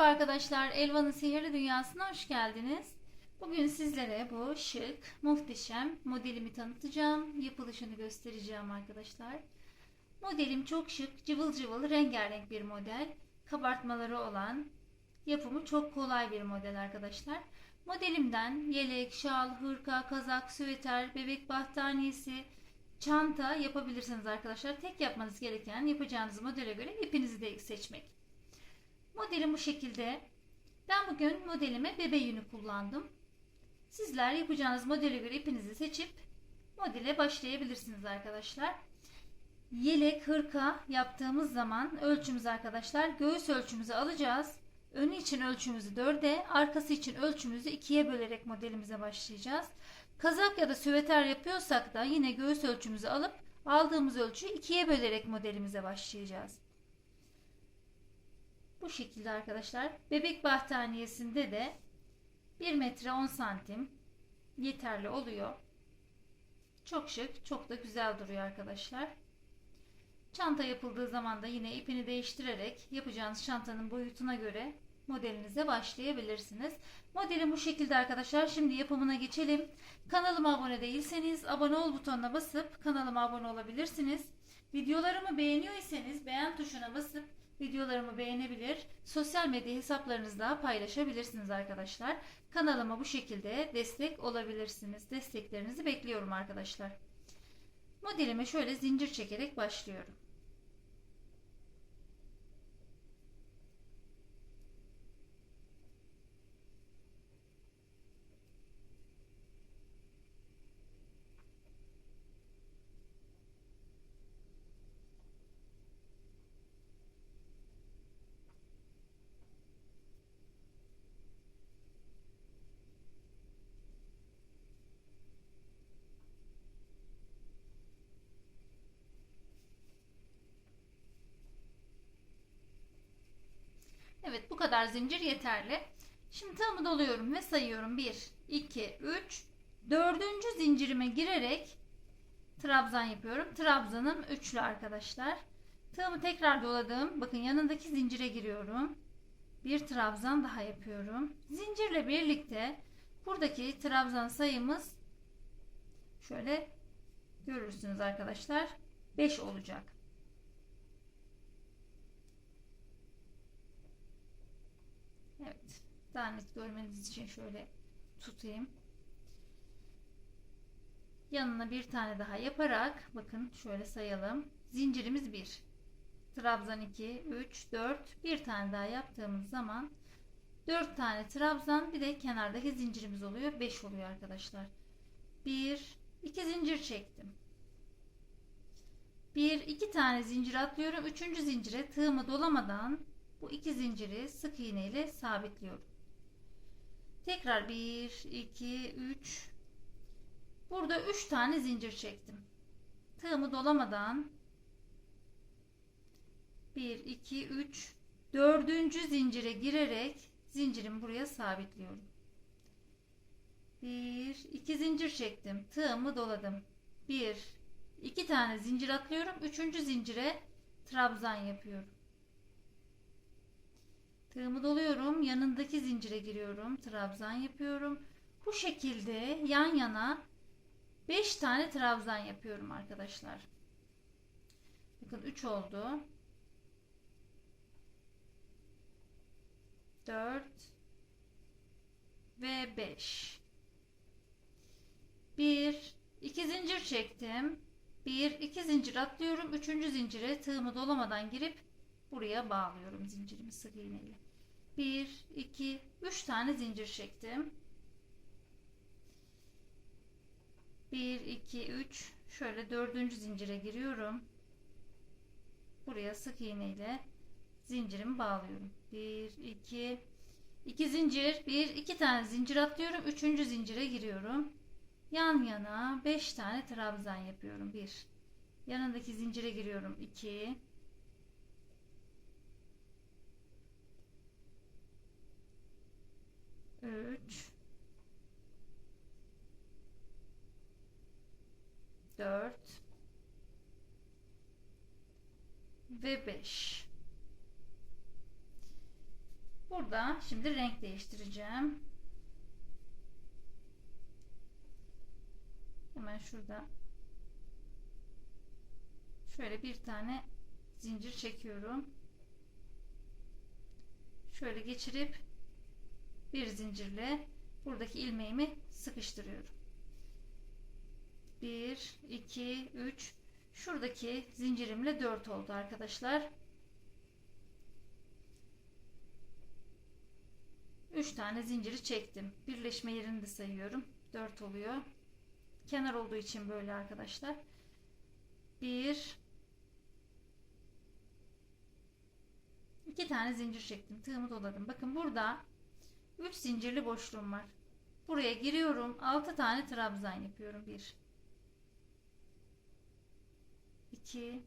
Merhaba arkadaşlar, Elvan'ın sihirli dünyasına hoş geldiniz. Bugün sizlere bu şık, muhteşem modelimi tanıtacağım. Yapılışını göstereceğim arkadaşlar. Modelim çok şık, cıvıl cıvıl, rengarenk bir model. Kabartmaları olan, yapımı çok kolay bir model arkadaşlar. Modelimden yelek, şal, hırka, kazak, süveter, bebek battaniyesi, çanta yapabilirsiniz arkadaşlar. Tek yapmanız gereken yapacağınız modele göre ipinizi de seçmek. Modelim bu şekilde. Ben bugün modelime bebe yünü kullandım. Sizler yapacağınız modele göre ipinizi seçip modele başlayabilirsiniz arkadaşlar. Yelek, hırka yaptığımız zaman ölçümüz arkadaşlar göğüs ölçümüzü alacağız. Önü için ölçümüzü 4'e, arkası için ölçümüzü 2'ye bölerek modelimize başlayacağız. Kazak ya da süveter yapıyorsak da yine göğüs ölçümüzü alıp aldığımız ölçüyü 2'ye bölerek modelimize başlayacağız. Bu şekilde arkadaşlar. Bebek battaniyesinde de 1 metre 10 santim yeterli oluyor. Çok şık, çok da güzel duruyor arkadaşlar. Çanta yapıldığı zaman da yine ipini değiştirerek yapacağınız çantanın boyutuna göre modelinize başlayabilirsiniz. Modelim bu şekilde arkadaşlar. Şimdi yapımına geçelim. Kanalıma abone değilseniz abone ol butonuna basıp kanalıma abone olabilirsiniz. Videolarımı beğeniyorsanız beğen tuşuna basıp videolarımı beğenebilir, sosyal medya hesaplarınızda paylaşabilirsiniz arkadaşlar. Kanalıma bu şekilde destek olabilirsiniz. Desteklerinizi bekliyorum arkadaşlar. Modelime şöyle zincir çekerek başlıyorum. Evet bu kadar zincir yeterli. Şimdi tığımı doluyorum ve sayıyorum. 1, 2, 3, 4. zincirime girerek trabzan yapıyorum. Trabzanım üçlü arkadaşlar. Tığımı tekrar doladım. Bakın yanındaki zincire giriyorum. Bir trabzan daha yapıyorum. Zincirle birlikte buradaki trabzan sayımız şöyle görürsünüz arkadaşlar. 5 olacak. Evet. Daha görmeniz için şöyle tutayım. Yanına bir tane daha yaparak bakın şöyle sayalım. Zincirimiz 1. Trabzan 2, 3, 4. Bir tane daha yaptığımız zaman 4 tane trabzan bir de kenardaki zincirimiz oluyor. 5 oluyor arkadaşlar. 1, 2 zincir çektim. 1, 2 tane zincir atlıyorum. 3. zincire tığımı dolamadan bu iki zinciri sık iğne ile sabitliyorum. Tekrar 1, 2, 3. Burada 3 tane zincir çektim. Tığımı dolamadan 1, 2, 3, 4. zincire girerek zincirimi buraya sabitliyorum. 1, 2 zincir çektim. Tığımı doladım. 1, 2 tane zincir atlıyorum. 3. zincire trabzan yapıyorum. Tığımı doluyorum. Yanındaki zincire giriyorum. Trabzan yapıyorum. Bu şekilde yan yana 5 tane trabzan yapıyorum arkadaşlar. Bakın 3 oldu. 4 ve 5. 1 2 zincir çektim. 1 2 zincir atlıyorum. 3. zincire tığımı dolamadan girip buraya bağlıyorum zincirimi sık iğneyle. 1 2 3 tane zincir çektim. 1 2 3 şöyle dördüncü zincire giriyorum. Buraya sık iğneyle zincirimi bağlıyorum. 1 2 2 zincir 1 2 tane zincir atlıyorum. Üçüncü zincire giriyorum. Yan yana 5 tane trabzan yapıyorum. 1 yanındaki zincire giriyorum. 2 3 4 ve 5 Burada şimdi renk değiştireceğim. Hemen şurada şöyle bir tane zincir çekiyorum. Şöyle geçirip bir zincirle buradaki ilmeğimi sıkıştırıyorum. 1 2 3 şuradaki zincirimle 4 oldu arkadaşlar. 3 tane zinciri çektim. Birleşme yerini de sayıyorum. 4 oluyor. Kenar olduğu için böyle arkadaşlar. 1 2 tane zincir çektim. Tığımı doladım. Bakın burada 3 zincirli boşluğum var. Buraya giriyorum. 6 tane trabzan yapıyorum. 1 2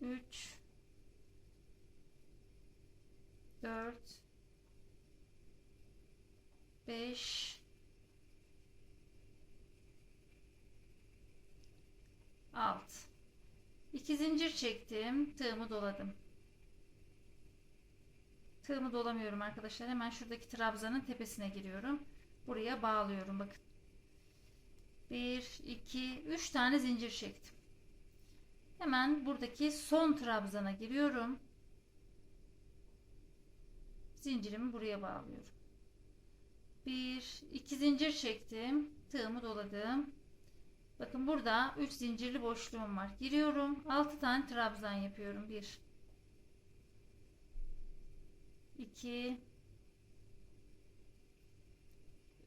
3 4 5 6 2 zincir çektim tığımı doladım tığımı dolamıyorum arkadaşlar hemen şuradaki trabzanın tepesine giriyorum buraya bağlıyorum bakın 1 2 3 tane zincir çektim hemen buradaki son trabzana giriyorum zincirimi buraya bağlıyorum. Bir, iki zincir çektim. Tığımı doladım. Bakın burada 3 zincirli boşluğum var. Giriyorum. 6 tane trabzan yapıyorum. 1 2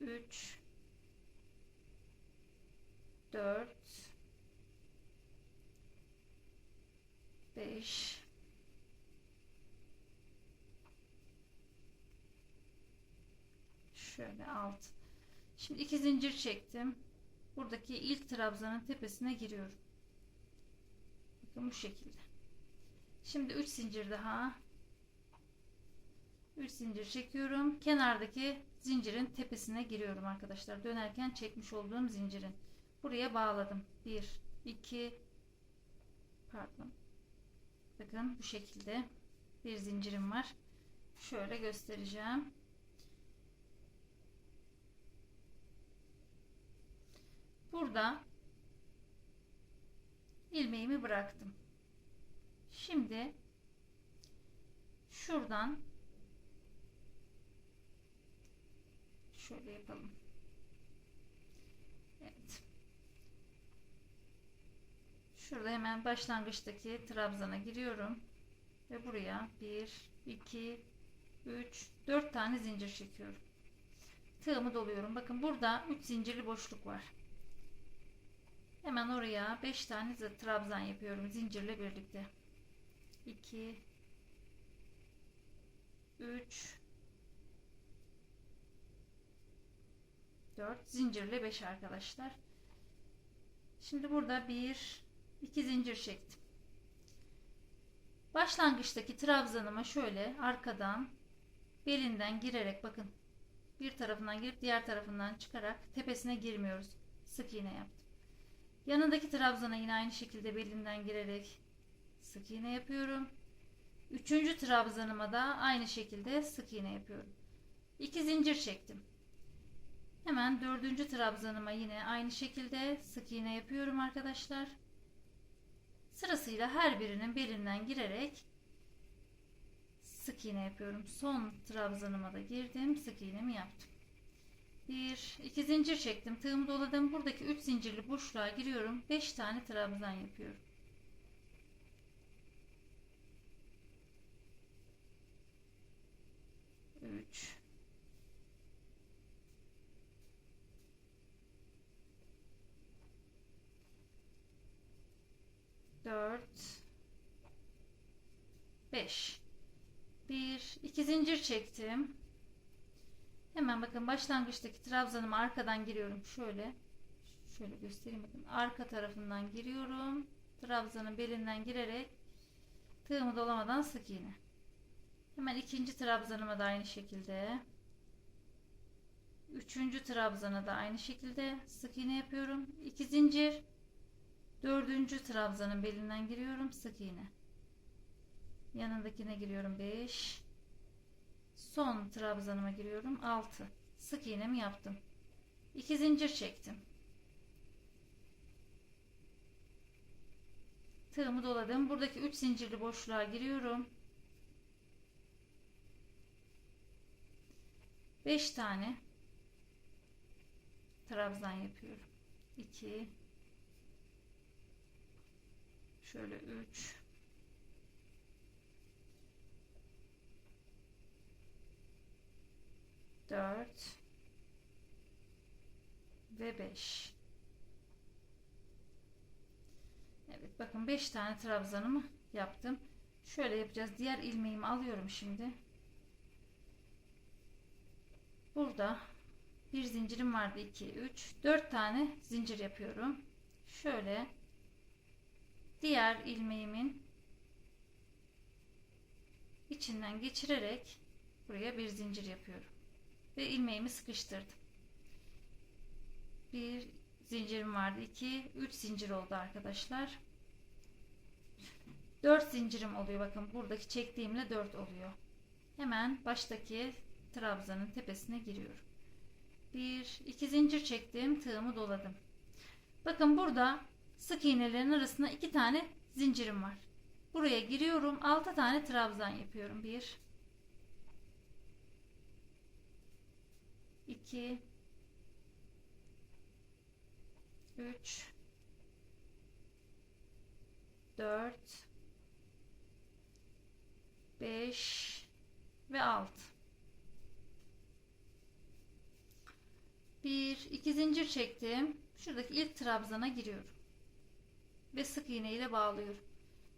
3 4 5 Şöyle alt. Şimdi iki zincir çektim. Buradaki ilk trabzanın tepesine giriyorum. Bakın bu şekilde. Şimdi 3 zincir daha. 3 zincir çekiyorum. Kenardaki zincirin tepesine giriyorum arkadaşlar. Dönerken çekmiş olduğum zincirin. Buraya bağladım. 1 2 pardon. Bakın bu şekilde bir zincirim var. Şöyle göstereceğim. Burada ilmeğimi bıraktım. Şimdi şuradan şöyle yapalım. Evet. Şurada hemen başlangıçtaki trabzana giriyorum ve buraya 1 2 3 4 tane zincir çekiyorum. Tığımı doluyorum. Bakın burada 3 zincirli boşluk var. Hemen oraya 5 tane trabzan yapıyorum zincirle birlikte. 2 3 4 zincirle 5 arkadaşlar. Şimdi burada 1 2 zincir çektim. Başlangıçtaki trabzanıma şöyle arkadan belinden girerek bakın bir tarafından girip diğer tarafından çıkarak tepesine girmiyoruz. Sık iğne yaptım. Yanındaki trabzana yine aynı şekilde belinden girerek sık iğne yapıyorum. Üçüncü trabzanıma da aynı şekilde sık iğne yapıyorum. İki zincir çektim. Hemen dördüncü trabzanıma yine aynı şekilde sık iğne yapıyorum arkadaşlar. Sırasıyla her birinin belinden girerek sık iğne yapıyorum. Son trabzanıma da girdim. Sık iğnemi yaptım. 1 2 zincir çektim tığımı doladım buradaki 3 zincirli boşluğa giriyorum 5 tane trabzan yapıyorum üç dört beş bir iki zincir çektim Hemen bakın başlangıçtaki trabzanıma arkadan giriyorum. Şöyle. Şöyle göstereyim bakın. Arka tarafından giriyorum. Trabzanın belinden girerek tığımı dolamadan sık iğne. Hemen ikinci trabzanıma da aynı şekilde. Üçüncü trabzana da aynı şekilde sık iğne yapıyorum. İki zincir. Dördüncü trabzanın belinden giriyorum. Sık iğne. Yanındakine giriyorum 5. Son trabzanıma giriyorum 6. Sık iğnemi yaptım. 2 zincir çektim. Tığımı doladım. Buradaki 3 zincirli boşluğa giriyorum. 5 tane trabzan yapıyorum. 2 şöyle 3 4 ve 5 Evet bakın 5 tane trabzanımı yaptım. Şöyle yapacağız. Diğer ilmeğimi alıyorum şimdi. Burada bir zincirim vardı 2 3 4 tane zincir yapıyorum. Şöyle diğer ilmeğimin içinden geçirerek buraya bir zincir yapıyorum ve ilmeğimi sıkıştırdım. Bir zincirim vardı. 2 3 zincir oldu arkadaşlar. 4 zincirim oluyor. Bakın buradaki çektiğimle 4 oluyor. Hemen baştaki trabzanın tepesine giriyorum. 1 2 zincir çektim. Tığımı doladım. Bakın burada sık iğnelerin arasında 2 tane zincirim var. Buraya giriyorum. 6 tane trabzan yapıyorum. 1 2 3 4 5 ve 6 1 2 zincir çektim. Şuradaki ilk trabzana giriyorum. Ve sık iğne ile bağlıyorum.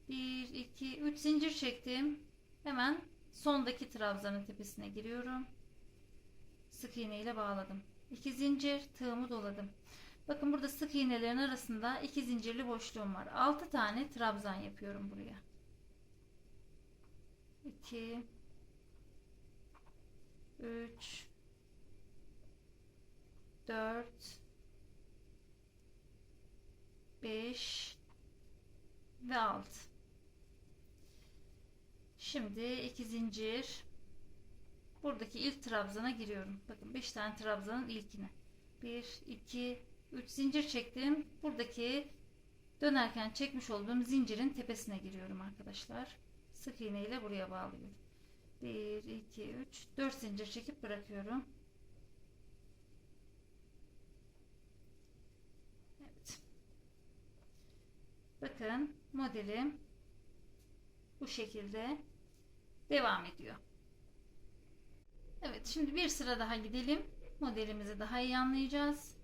1 2 3 zincir çektim. Hemen sondaki trabzanın tepesine giriyorum sık iğne ile bağladım. 2 zincir tığımı doladım. Bakın burada sık iğnelerin arasında iki zincirli boşluğum var. 6 tane trabzan yapıyorum buraya. 2 3 4 5 ve 6 Şimdi iki zincir buradaki ilk trabzana giriyorum. Bakın 5 tane trabzanın ilkine. 1 2 3 zincir çektim. Buradaki dönerken çekmiş olduğum zincirin tepesine giriyorum arkadaşlar. Sık iğne ile buraya bağlıyorum. 1 2 3 4 zincir çekip bırakıyorum. Evet. Bakın modelim bu şekilde devam ediyor. Evet şimdi bir sıra daha gidelim. Modelimizi daha iyi anlayacağız.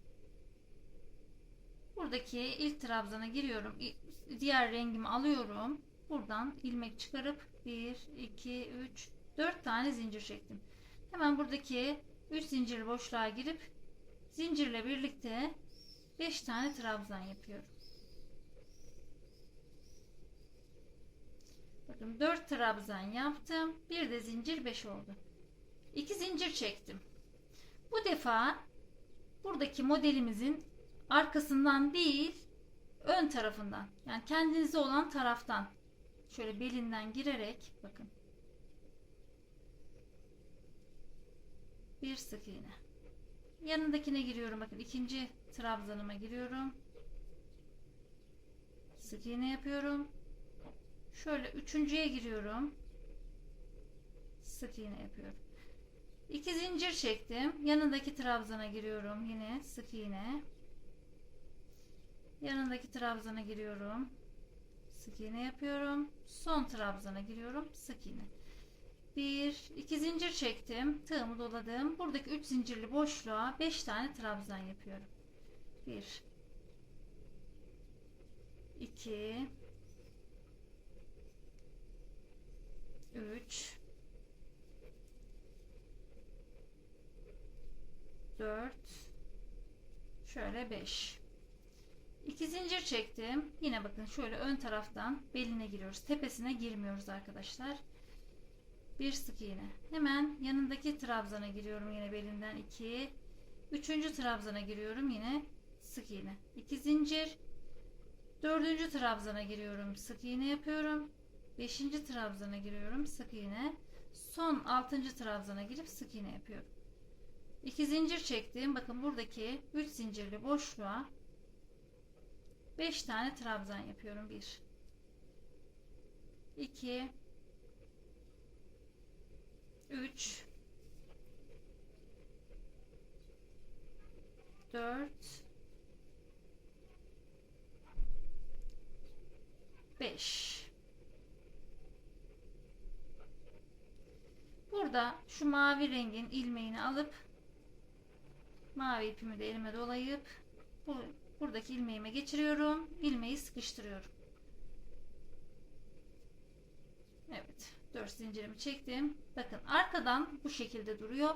Buradaki ilk trabzana giriyorum. Diğer rengimi alıyorum. Buradan ilmek çıkarıp 1, 2, 3, 4 tane zincir çektim. Hemen buradaki 3 zincir boşluğa girip zincirle birlikte 5 tane trabzan yapıyorum. Bakın 4 trabzan yaptım. Bir de zincir 5 oldu. 2 zincir çektim. Bu defa buradaki modelimizin arkasından değil ön tarafından yani kendinize olan taraftan şöyle belinden girerek bakın bir sık iğne yanındakine giriyorum bakın ikinci trabzanıma giriyorum sık iğne yapıyorum şöyle üçüncüye giriyorum sık iğne yapıyorum 2 zincir çektim. Yanındaki trabzana giriyorum. Yine sık iğne. Yanındaki trabzana giriyorum. Sık iğne yapıyorum. Son trabzana giriyorum. Sık iğne. 1 2 zincir çektim. Tığımı doladım. Buradaki 3 zincirli boşluğa 5 tane trabzan yapıyorum. 1 2 3 4 şöyle 5 2 zincir çektim. Yine bakın şöyle ön taraftan beline giriyoruz. Tepesine girmiyoruz arkadaşlar. Bir sık iğne. Hemen yanındaki trabzana giriyorum yine belinden 2 üçüncü trabzana giriyorum yine sık iğne. 2 zincir. Dördüncü trabzana giriyorum sık iğne yapıyorum 5. trabzana giriyorum sık iğne son 6. trabzana girip sık iğne yapıyorum 2 zincir çektim bakın buradaki 3 zincirli boşluğa 5 tane trabzan yapıyorum 1 2 3 4 5 Burada şu mavi rengin ilmeğini alıp mavi ipimi de elime dolayıp bu, buradaki ilmeğime geçiriyorum. ilmeği sıkıştırıyorum. Evet. 4 zincirimi çektim. Bakın arkadan bu şekilde duruyor.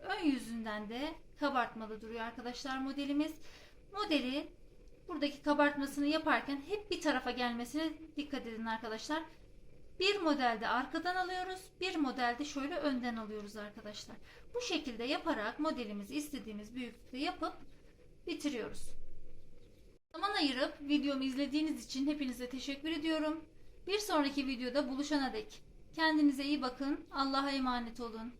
Ön yüzünden de kabartmalı duruyor arkadaşlar modelimiz. Modeli buradaki kabartmasını yaparken hep bir tarafa gelmesine dikkat edin arkadaşlar. Bir modelde arkadan alıyoruz, bir modelde şöyle önden alıyoruz arkadaşlar. Bu şekilde yaparak modelimizi istediğimiz büyüklükte yapıp bitiriyoruz. Zaman ayırıp videomu izlediğiniz için hepinize teşekkür ediyorum. Bir sonraki videoda buluşana dek kendinize iyi bakın. Allah'a emanet olun.